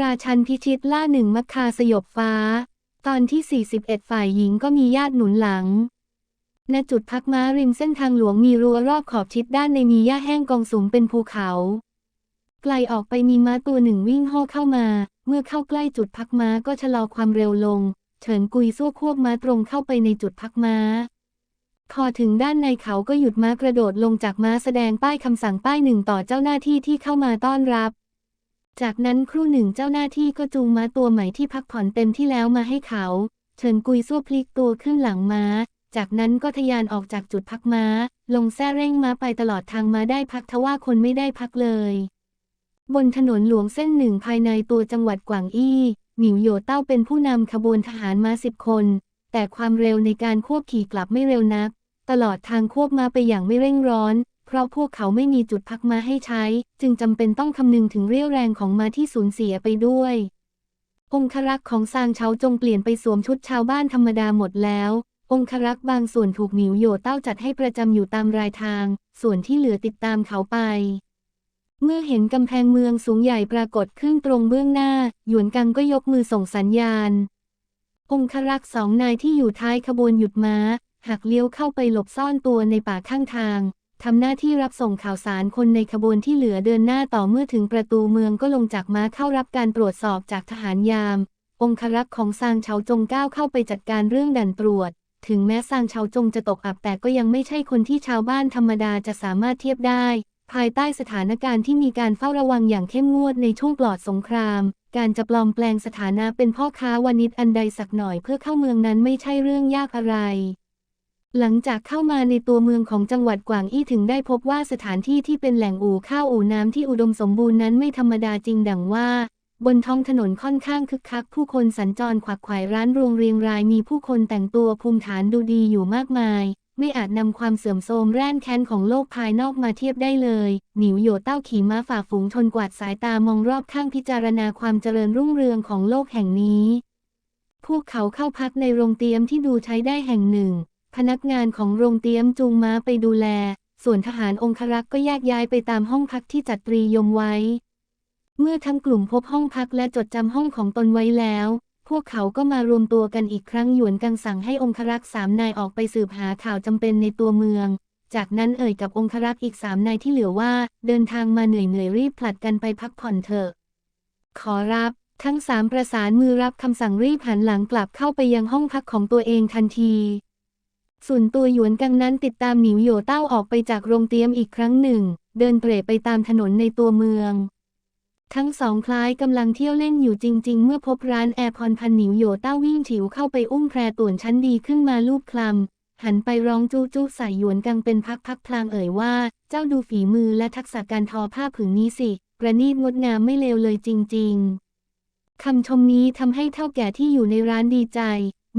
ราชันพิชิตล่าหนึ่งมัคคาสยบฟ้า ตอนที่ 41 ฝ่ายหญิงก็มีญาติหนุนหลัง ณ จุดพักม้าริมเส้นทางหลวงมีรั้วรอบขอบชิดด้านในมีหญ้าแห้งกองสูงเป็นภูเขา ไกลออกไปมีม้าตัวหนึ่งวิ่งห่อเข้ามา เมื่อเข้าใกล้จุดพักม้าก็ชะลอความเร็วลง เฉินกุยสู้ควบม้าตรงเข้าไปในจุดพักม้า พอถึงด้านในเขาก็หยุดม้ากระโดดลงจากม้าแสดงป้ายคำสั่งป้ายหนึ่งต่อเจ้าหน้าที่ที่เข้ามาต้อนรับ จากนั้นครู่หนึ่งเจ้าหน้าที่ก็จูงม้าตัวใหม่ที่พักผ่อนเต็มที่แล้วมาให้เขา เฉินกุยสู้พลิกตัวขึ้นหลังม้า จากนั้นก็ทะยานออกจากจุดพักม้า ลงแซ่เร่งม้าไปตลอดทางมาได้พักทว่าคนไม่ได้พักเลย บนถนนหลวงเส้นหนึ่งภายในตัวจังหวัดกวางอี้หมิวโยเต้าเป็นผู้นำขบวนทหารมาสิบคน แต่ความเร็วในการควบขี่กลับไม่เร็วนัก ตลอดทางควบม้าไปอย่างไม่เร่งร้อน เพราะพวกเขาไม่มีจุดพักม้าให้ใช้ จึงจำเป็นต้องคำนึงถึงเรี่ยวแรงของม้าที่สูญเสียไปด้วย องครักษ์ของซางเฉาจงเปลี่ยนไปสวมชุดชาวบ้านธรรมดาหมดแล้ว องครักษ์บางส่วนถูกหมิวโยเต้าจัดให้ประจำอยู่ตามรายทาง ส่วนที่เหลือติดตามเขาไป เมื่อเห็นกำแพงเมืองสูงใหญ่ปรากฏขึ้นตรงเบื้องหน้า หยวนกังก็ยกมือส่งสัญญาณ องครักษ์สองนายที่อยู่ท้ายขบวนหยุดม้าหักเลี้ยวเข้าไปหลบซ่อนตัวในป่าข้างทาง ทำหน้าที่รับส่งข่าวสารคนในขบวนที่เหลือเดินหน้าต่อเมื่อถึงประตูเมืองก็ลงจากม้าเข้ารับการตรวจสอบจากทหารยาม องครักษ์ของซางเฉาจงก้าวเข้าไปจัดการเรื่องด่านตรวจ ถึงแม้ซางเฉาจงจะตกอับแต่ก็ยังไม่ใช่คนที่ชาวบ้านธรรมดาจะสามารถเทียบได้ ภายใต้สถานการณ์ที่มีการเฝ้าระวังอย่างเข้มงวดในช่วงปลอดสงคราม การจะปลอมแปลงสถานะเป็นพ่อค้าวานิชอันใดสักหน่อยเพื่อเข้าเมืองนั้นไม่ใช่เรื่องยากอะไร หลังจากเข้ามาในตัวเมืองของจังหวัดกวางอี้ถึงได้พบว่าสถานที่ที่เป็นแหล่งอู่ข้าวอู่น้ำที่อุดมสมบูรณ์นั้นไม่ธรรมดาจริงดังว่า บนท้องถนนค่อนข้างคึกคัก ผู้คนสัญจรขวักไขว่ร้านรวงเรียงรายมีผู้คนแต่งตัวภูมิฐานดูดีอยู่มากมาย ไม่อาจนำความเสื่อมโทรมแร่นแค้นของโลกภายนอกมาเทียบได้เลย หนิวโยเต้าขี่ม้าฝ่าฝูงชนกวาดสายตามองรอบข้างพิจารณาความเจริญรุ่งเรืองของโลกแห่งนี้ พวกเขาเข้าพักในโรงเตี๊ยมที่ดูใช้ได้แห่งหนึ่ง พนักงานของโรงเตี๊ยมจูงม้าไปดูแล ส่วนทหารองครักษ์ก็แยกย้ายไปตามห้องพักที่จัดตรียมไว้ เมื่อทั้งกลุ่มพบห้องพักและจดจำห้องของตนไว้แล้ว พวกเขาก็มารวมตัวกันอีกครั้งหยวนกังสั่งให้องครักษ์สามนายออกไปสืบหาข่าวจำเป็นในตัวเมือง จากนั้นเอ่ยกับองครักษ์อีกสามนายที่เหลือว่า เดินทางมาเหนื่อยเหนื่อยรีบผลัดกันไปพักผ่อนเถอะ ขอรับทั้งสามประสานมือรับคำสั่งรีบหันหลังกลับเข้าไปยังห้องพักของตัวเองทันที ส่วนตัวหยวนกังนั้นติดตามหนิวโยเต้าออกไปจากโรงเตี๊ยมอีกครั้งหนึ่ง เดินเตร่ไปตามถนนในตัวเมือง ทั้งสองคล้ายกำลังเที่ยวเล่นอยู่จริง ๆ เมื่อพบร้านแอร์พรพันหนิวโยเต้าวิ่งฉิวเข้าไปอุ้มแพรต่วนชั้นดีขึ้นมาลูบคลำหันไปร้องจู้จู้ใส่หยวนกังเป็นพักพักพลางเอ่ยว่า เจ้าดูฝีมือและทักษะการทอผ้าผืนนี้สิประณีตงดงามไม่เลวเลยจริง ๆคำชมนี้ทำให้เท่าแก่ที่อยู่ในร้านดีใจ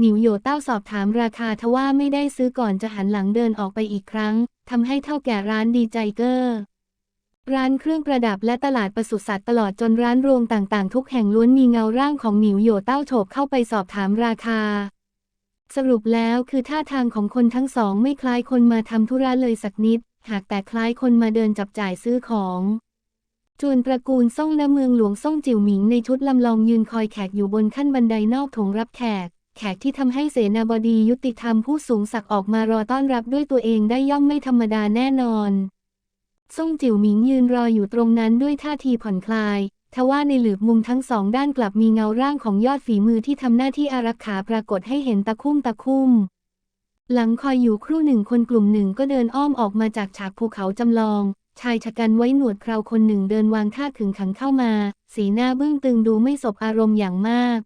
หนิวโยเต้าสอบถามราคาทว่าไม่ได้ซื้อก่อนจะหันหลังเดินออกไปอีกครั้งทำให้เท่าแก่ร้านดีใจเกอ้อร้านเครื่องประดับและตลาดปศุสัตว์ตลอดจนร้านรวงต่างๆ ทุกแห่งล้วนมีเงาร่างของหนิวโยเต้าโฉบเข้าไปสอบถามราคา สรุปแล้วคือท่าทางของคนทั้งสองไม่คล้ายคนมาทำธุระเลยสักนิด หากแต่คล้ายคนมาเดินจับจ่ายซื้อของจวนตระกูลซ่งและเมืองหลวงซ่งจิ๋วหมิงในชุดลำลองยืนคอยแขกอยู่บนขั้นบันไดนอกถงรับแขก แขกที่ทำให้เสนาบดียุติธรรมผู้สูงศักดิ์ออกมารอต้อนรับด้วยตัวเองได้ย่อมไม่ธรรมดาแน่นอนซ่งจิ๋วหมิงยืนรออยู่ตรงนั้นด้วยท่าทีผ่อนคลายทว่าในหลืบมุมทั้งสองด้านกลับมีเงาร่างของยอดฝีมือที่ทำหน้าที่อารักขาปรากฏให้เห็นตะคุ่มตะคุ่ม หลังคอยอยู่ครู่หนึ่งคนกลุ่มหนึ่งก็เดินอ้อมออกมาจากฉากภูเขาจำลอง ชายชะกันไว้หนวดเคราคนหนึ่งเดินวางท่าขึงขังเข้ามา สีหน้าเบึ้งตึงดูไม่สบอารมณ์อย่างมาก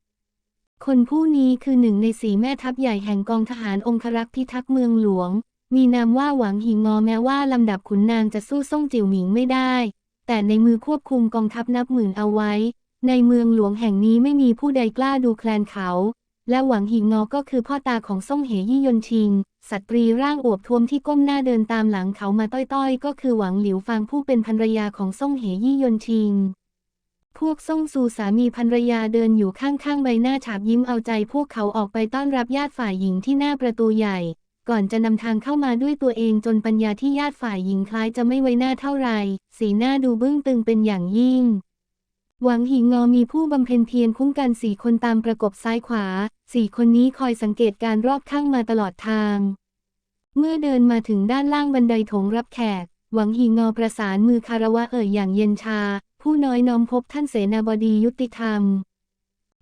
คนผู้นี้คือหนึ่งในสีแม่ทัพใหญ่แห่งกองทหารองครักษ์พิทักษ์เมืองหลวง มีนามว่าหวังหิงงอแม้ว่าลำดับขุนนางจะสู้ซ่งจิ๋วหมิงไม่ได้ แต่ในมือควบคุมกองทัพนับหมื่นเอาไว้ ในเมืองหลวงแห่งนี้ไม่มีผู้ใดกล้าดูแคลนเขา และหวังหิงงอก็คือพ่อตาของซ่งเหยี่ยนชิงสตรีร่างอวบท้วมที่ก้มหน้าเดินตามหลังเขามาต้อยๆ ก็คือหวังหลิวฟางผู้เป็นภรรยาของซ่งเหยี่ยนชิง พวกซ่งซูสามีภรรยาเดินอยู่ข้างๆใบหน้าฉาบยิ้มเอาใจ พวกเขาออกไปต้อนรับญาติฝ่ายหญิงที่หน้าประตูใหญ่ ก่อนจะนำทางเข้ามาด้วยตัวเองจนปัญญาที่ญาติฝ่ายหญิงคล้ายจะไม่ไว้หน้าเท่าไร สีหน้าดูบึ้งตึงเป็นอย่างยิ่ง หวังหิงงอมีผู้บำเพ็ญเพียรคุ้มกันสี่คนตามประกบซ้ายขวา สี่คนนี้คอยสังเกตการรอบข้างมาตลอดทาง เมื่อเดินมาถึงด้านล่างบันไดโถงรับแขก หวังหิงงอประสานมือคารวะเอ่ยอย่างเย็นชา ผู้น้อยน้อมพบท่านเสนาบดียุติธรรม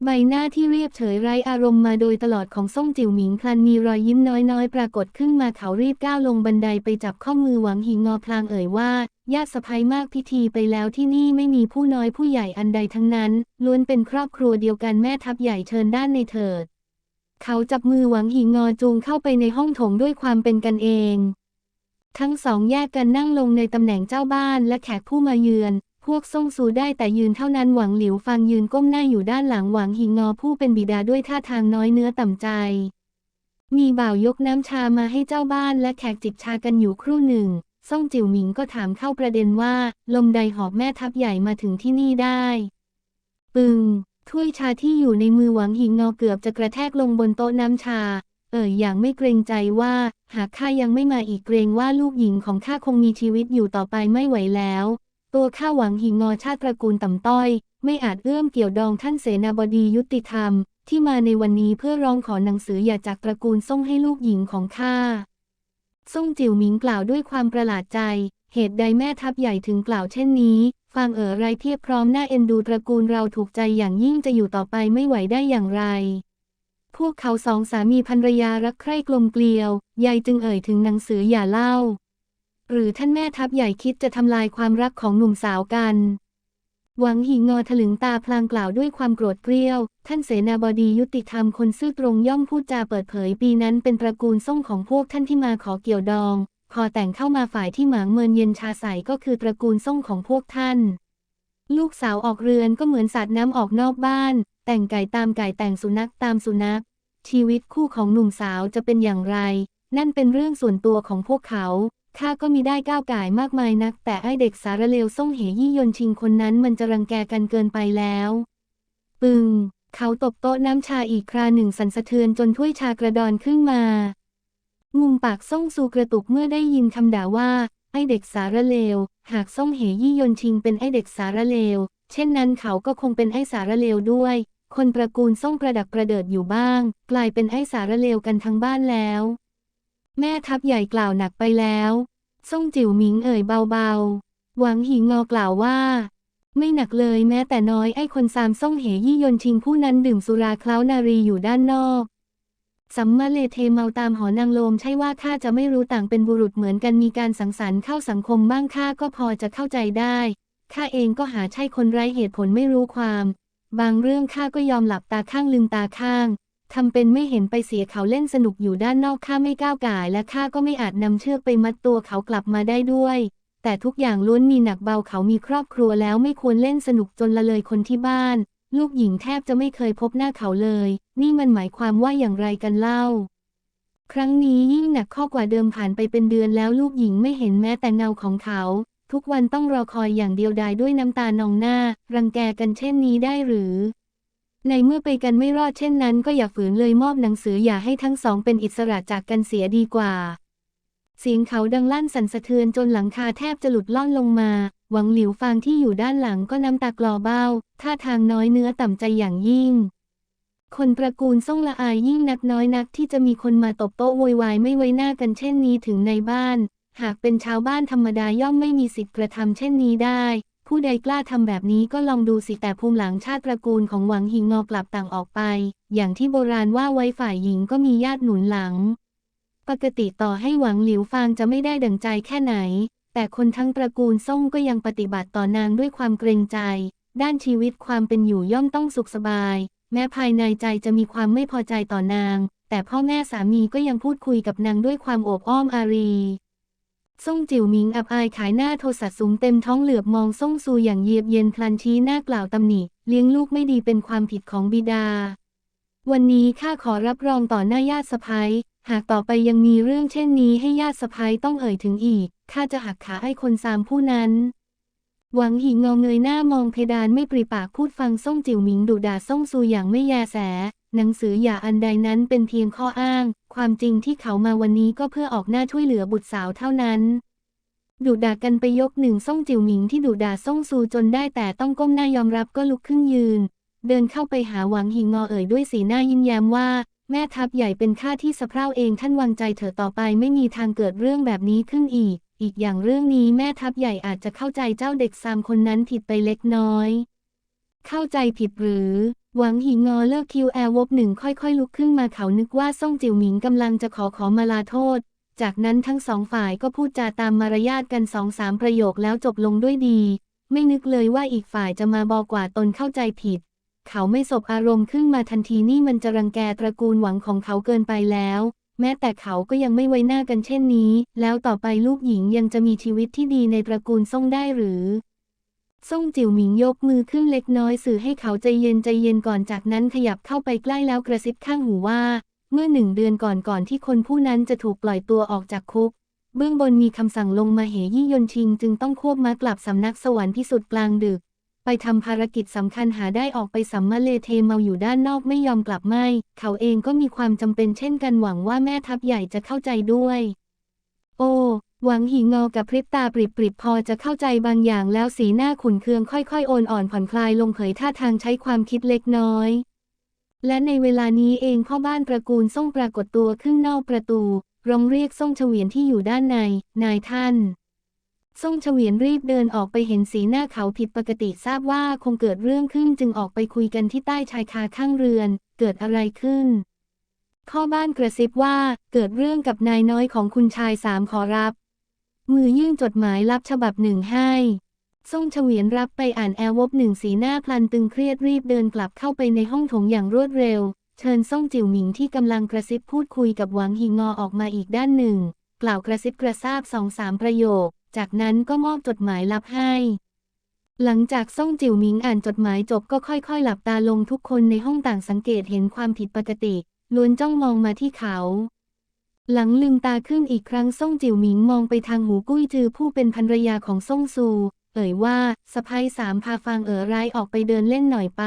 ใบหน้าที่เรียบเฉยไร้อารมณ์มาโดยตลอดของซ่งจิ๋วหมิงพลันมีรอยยิ้มน้อยๆ ปรากฏขึ้นมาเขารีบก้าวลงบันไดไปจับข้อมือหวังหิงงอพลางเอ่ยว่าญาติสะพ้ยมากพิธีไปแล้วที่นี่ไม่มีผู้น้อยผู้ใหญ่อันใดทั้งนั้น ล้วนเป็นครอบครัวเดียวกันแม่ทัพใหญ่เชิญด้านในเถิด เขาจับมือหวังหิงงอจูงเข้าไปในห้องโถงด้วยความเป็นกันเอง ทั้งสองแยกกันนั่งลงในตำแหน่งเจ้าบ้านและแขกผู้มาเยือน พวกซ่งซูได้แต่ยืนเท่านั้นหวังหลิวฟังยืนก้มหน้าอยู่ด้านหลังหวังหิงงอผู้เป็นบิดาด้วยท่าทางน้อยเนื้อต่ำใจ มีบ่าวยกน้ำชามาให้เจ้าบ้านและแขกจิบชากันอยู่ครู่หนึ่ง ซ่งจิ๋วหมิงก็ถามเข้าประเด็นว่า ลมใดหอบแม่ทัพใหญ่มาถึงที่นี่ได้ ปึงถ้วยชาที่อยู่ในมือหวังหิงงอเกือบจะกระแทกลงบนโต๊ะน้ำชา เอ่ยอย่างไม่เกรงใจว่า หากข้ายังไม่มาอีกเกรงว่าลูกหญิงของข้าคงมีชีวิตอยู่ต่อไปไม่ไหวแล้ว ตัวข้าหวังหิงงอชาติตระกูลต่ำต้อย ไม่อาจเอื้อมเกี่ยวดองท่านเสนาบดียุติธรรม ที่มาในวันนี้เพื่อร้องขอหนังสืออย่าจากตระกูลส่งให้ลูกหญิงของข้าซ่งจิ๋วหมิงกล่าวด้วยความประหลาดใจ เหตุใดแม่ทัพใหญ่ถึงกล่าวเช่นนี้ฟังเอ๋อไรเพียบพร้อมหน้าเอ็นดูตระกูลเราถูกใจอย่างยิ่งจะอยู่ต่อไปไม่ไหวได้อย่างไร พวกเขาสองสามีภรรยารักใคร่กลมเกลียว ยายจึงเอ่ยถึงหนังสืออย่าเล่า หรือท่านแม่ทัพใหญ่คิดจะทำลายความรักของหนุ่มสาวกัน หวังหิงงอถลึงตาพลางกล่าวด้วยความโกรธเกรี้ยว ท่านเสนาบดียุติธรรมคนซื่อตรงย่อมพูดจาเปิดเผยปีนั้นเป็นตระกูลส่งของพวกท่านที่มาขอเกี่ยวดอง พอแต่งเข้ามาฝ่ายที่หมางเมินเย็นชาใสก็คือตระกูลส่งของพวกท่าน ลูกสาวออกเรือนก็เหมือนสัตว์น้ำออกนอกบ้าน แต่งไก่ตามไก่แต่งสุนัขตามสุนัขชีวิตคู่ของหนุ่มสาวจะเป็นอย่างไร นั่นเป็นเรื่องส่วนตัวของพวกเขา ข้าก็มีได้ก้าวก่ายมากมายนัก แต่ไอเด็กสารเลวส่งเหยี่ยนชิงคนนั้นมันจะรังแกกันเกินไปแล้ว ปึง เขาตบโต๊ะน้ำชาอีกคราหนึ่งสั่นสะเทือนจนถ้วยชากระดอนขึ้นมา มุมปากส่งสูกระตุกเมื่อได้ยินคำด่าว่า ไอเด็กสารเลว หากส่งเหยี่ยนชิงเป็นไอเด็กสารเลว เช่นนั้นเขาก็คงเป็นไอสารเลวด้วย คนตระกูลส่งประดับประเดิดอยู่บ้าง กลายเป็นไอสารเลวกันทั้งบ้านแล้ว แม่ทัพใหญ่กล่าวหนักไปแล้วส่งจิ๋วหมิงเอ่ยเบาๆ หวังหิงงอกล่าวว่า ไม่หนักเลยแม้แต่น้อยไอ้คนซามส่งเหยี่ยนชิงผู้นั้นดื่มสุราเคล้านารีอยู่ด้านนอกสัมมาเลเทเมาตามหอนางโลมใช่ว่าข้าจะไม่รู้ต่างเป็นบุรุษเหมือนกันมีการสังสรรค์เข้าสังคมบ้างข้าก็พอจะเข้าใจได้ข้าเองก็หาใช่คนไร้เหตุผลไม่รู้ความ บางเรื่องข้าก็ยอมหลับตาข้างลืมตาข้าง ทำเป็นไม่เห็นไปเสียเขาเล่นสนุกอยู่ด้านนอกข้าไม่ก้าวก่ายและข้าก็ไม่อาจนำเชือกไปมัดตัวเขากลับมาได้ด้วย แต่ทุกอย่างล้วนมีหนักเบาเขามีครอบครัวแล้วไม่ควรเล่นสนุกจนละเลยคนที่บ้าน ลูกหญิงแทบจะไม่เคยพบหน้าเขาเลย นี่มันหมายความว่าอย่างไรกันเล่า ครั้งนี้ยิ่งหนักข้อกว่าเดิมผ่านไปเป็นเดือนแล้วลูกหญิงไม่เห็นแม้แต่เงาของเขา ทุกวันต้องรอคอยอย่างเดียวดายด้วยน้ำตานองหน้า รังแกกันเช่นนี้ได้หรือ ในเมื่อไปกันไม่รอดเช่นนั้น ก็อย่าฝืนเลยมอบหนังสืออย่าให้ทั้งสองเป็นอิสระจากกันเสียดีกว่า เสียงเขาดังลั่นสั่นสะเทือนจนหลังคาแทบจะหลุดล่อนลงมา หวังหลิวฟางที่อยู่ด้านหลังก็น้ำตากลอเบ้า ท่าทางน้อยเนื้อต่ำใจอย่างยิ่ง คนตระกูลส่งละอายยิ่งนักน้อยนักที่จะมีคนมาตบโต๊ะโวยวายไม่ไว้หน้ากันเช่นนี้ถึงในบ้าน หากเป็นชาวบ้านธรรมดาย่อมไม่มีสิทธิ์กระทำเช่นนี้ได้ ผู้ใดกล้าทำแบบนี้ก็ลองดูสิแต่ภูมิหลังชาติตระกูลของหวังหิงงอกลับต่างออกไป อย่างที่โบราณว่าไว้ฝ่ายหญิงก็มีญาติหนุนหลัง ปกติต่อให้หวังหลิวฟางจะไม่ได้ดั่งใจแค่ไหน แต่คนทั้งตระกูลส่งก็ยังปฏิบัติต่อนางด้วยความเกรงใจ ด้านชีวิตความเป็นอยู่ย่อมต้องสุขสบาย แม้ภายในใจจะมีความไม่พอใจต่อนาง แต่พ่อแม่สามีก็ยังพูดคุยกับนางด้วยความโอบอ้อมอารี ส่งจิ๋วหมิงอับอายขายหน้าโทสะสูงเต็มท้องเหลือบมองส่งซูอย่างเยียบเย็นพลันชี้หน้ากล่าวตำหนิเลี้ยงลูกไม่ดีเป็นความผิดของบิดา วันนี้ข้าขอรับรองต่อหน้าญาติสะพ้ยหากต่อไปยังมีเรื่องเช่นนี้ให้ญาติสะพ้ยต้องเอ่ยถึงอีกข้าจะหักขาให้คนสามผู้นั้น หวังหิงเงาเงยหน้ามองเพดานไม่ปริปากพูดฟังส่งจิ๋วหมิงดุด่าส่งซูอย่างไม่แยแส หนังสืออย่าอันใดนั้นเป็นเพียงข้ออ้าง ความจริงที่เขามาวันนี้ก็เพื่อออกหน้าช่วยเหลือบุตรสาวเท่านั้น ดุด่ากันไปยกหนึ่งซ่งจิ๋วหมิงที่ดุด่าซ่งซูจนได้แต่ต้องก้มหน้ายอมรับก็ลุกขึ้นยืน เดินเข้าไปหาหวังหิงงอเอ่ยด้วยสีหน้ายิ้มแย้มว่า แม่ทัพใหญ่เป็นข้าที่สะเพร่าเองท่านวางใจเถอะต่อไปไม่มีทางเกิดเรื่องแบบนี้ขึ้นอีก อีกอย่างเรื่องนี้แม่ทัพใหญ่อาจจะเข้าใจเจ้าเด็กสามคนนั้นผิดไปเล็กน้อย เข้าใจผิดหรือ หวังหิงงอเลิกคิวแอร์วบหนึ่งค่อยๆ ลุกขึ้นมาเขานึกว่าซ่งจิ๋วหมิงกำลังจะขอขอมาลาโทษ จากนั้นทั้งสองฝ่ายก็พูดจาตามมารยาทกันสองสามประโยคแล้วจบลงด้วยดี ไม่นึกเลยว่าอีกฝ่ายจะมาบอกว่าตนเข้าใจผิด เขาไม่สบอารมณ์ขึ้นมาทันทีนี่มันจะรังแกตระกูลหวังของเขาเกินไปแล้ว แม้แต่เขาก็ยังไม่ไว้หน้ากันเช่นนี้ แล้วต่อไปลูกหญิงยังจะมีชีวิตที่ดีในตระกูลซ่งได้หรือซ่งจิ๋วหมิงยกมือขึ้นเล็กน้อยสื่อให้เขาใจเย็นใจเย็นก่อนจากนั้นขยับเข้าไปใกล้แล้วกระซิบข้างหูว่า เมื่อหนึ่งเดือนก่อนก่อนที่คนผู้นั้นจะถูกปล่อยตัวออกจากคุก เบื้องบนมีคำสั่งลงมาเหยี่ยนชิง จึงต้องควบม้ากลับสำนักสวรรค์พิสุทธิ์กลางดึก ไปทำภารกิจสำคัญหาได้ออกไปสัมมาเลเทเมาอยู่ด้านนอกไม่ยอมกลับไม่ เขาเองก็มีความจำเป็นเช่นกันหวังว่าแม่ทัพใหญ่จะเข้าใจด้วย โอ้ หวังหิงงอกับพริบตาปริบปริบพอจะเข้าใจบางอย่างแล้วสีหน้าขุนเคืองค่อยๆโอนอ่อนผ่อนคลายลงเผยท่าทางใช้ความคิดเล็กน้อยและในเวลานี้เองพ่อบ้านตระกูลส่งปรากฏตัวขึ้นนอกประตู ร้องเรียกส่งเฉวียนที่อยู่ด้านใน นายท่าน ส่งเฉวียนรีบเดินออกไปเห็นสีหน้าเขาผิดปกติทราบว่าคงเกิดเรื่องขึ้นจึงออกไปคุยกันที่ใต้ชายคาข้างเรือน เกิดอะไรขึ้น ข้อบ้านกระซิบว่าเกิดเรื่องกับนายน้อยของคุณชายสามขอรับ มือยื่นจดหมายลับฉบับหนึ่งให้ส่งเฉวียนรับไปอ่านแอลวบหนึ่งสีหน้าพลันตึงเครียดรีบเดินกลับเข้าไปในห้องถงอย่างรวดเร็ว เชิญส่งจิ๋วหมิงที่กำลังกระซิบพูดคุยกับหวังหิงงอออกมาอีกด้านหนึ่ง กล่าวกระซิบกระซาบสองสามประโยค จากนั้นก็มอบจดหมายลับให้ หลังจากส่งจิ๋วหมิงอ่านจดหมายจบก็ค่อยๆ หลับตาลงทุกคนในห้องต่างสังเกตเห็นความผิดปกติ ล้วนจ้องมองมาที่เขา หลังลืมตาขึ้นอีกครั้งส่งจิ๋วหมิงมองไปทางหูกุ้ยจือผู้เป็นภรรยาของส่งซู เอ่ยว่าสะพ้ยสามพาฟางเอ๋อร้ายออกไปเดินเล่นหน่อยไป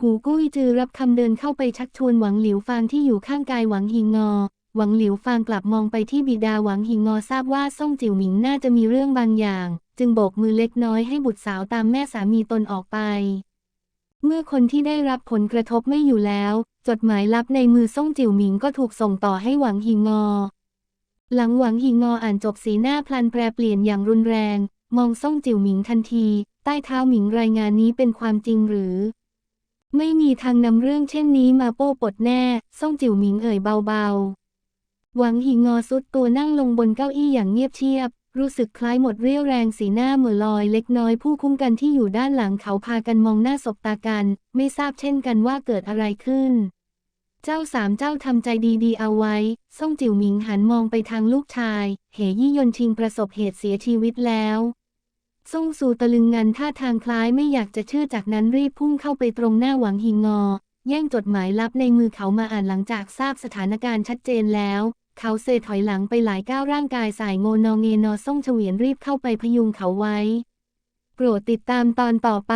หูกุ้ยจือรับคำเดินเข้าไปชักชวนหวังหลิวฟางที่อยู่ข้างกายหวังหิงงอ หวังหลิวฟางกลับมองไปที่บิดาหวังหิงงอทราบว่าส่งจิ๋วหมิงน่าจะมีเรื่องบางอย่าง จึงโบกมือเล็กน้อยให้บุตรสาวตามแม่สามีตนออกไป เมื่อคนที่ได้รับผลกระทบไม่อยู่แล้ว จดหมายลับในมือส่งจิ๋วหมิงก็ถูกส่งต่อให้หวังหิงงอ หลังหวังหิงงออ่านจบสีหน้าพลันแปรเปลี่ยนอย่างรุนแรง มองส่งจิ๋วหมิงทันที ใต้เท้าหมิงรายงานนี้เป็นความจริงหรือ ไม่มีทางนำเรื่องเช่นนี้มาโป้ปดแน่ส่งจิ๋วหมิงเอ่ยเบาๆ หวังหิงงอซุดตัวนั่งลงบนเก้าอี้อย่างเงียบเชียบ รู้สึกคล้ายหมดเรี่ยวแรงสีหน้าเหม่อลอยเล็กน้อยผู้คุ้มกันที่อยู่ด้านหลังเขาพากันมองหน้าสบตากัน ไม่ทราบเช่นกันว่าเกิดอะไรขึ้น เจ้าสามเจ้าทำใจดีๆเอาไว้ส่งจิ๋วหมิงหันมองไปทางลูกชาย เหยี่ยนชิงประสบเหตุเสียชีวิตแล้วส่งสู่ตะลึงงันท่าทางคล้ายไม่อยากจะเชื่อจากนั้นรีบพุ่งเข้าไปตรงหน้าหวังหิงงอแย่งจดหมายลับในมือเขามาอ่านหลังจากทราบสถานการณ์ชัดเจนแล้ว เขาเซถอยหลังไปหลายก้าวร่างกายสายโงนองเงนอส่งเฉวียนรีบเข้าไปพยุงเขาไว้ โปรดติดตามตอนต่อไป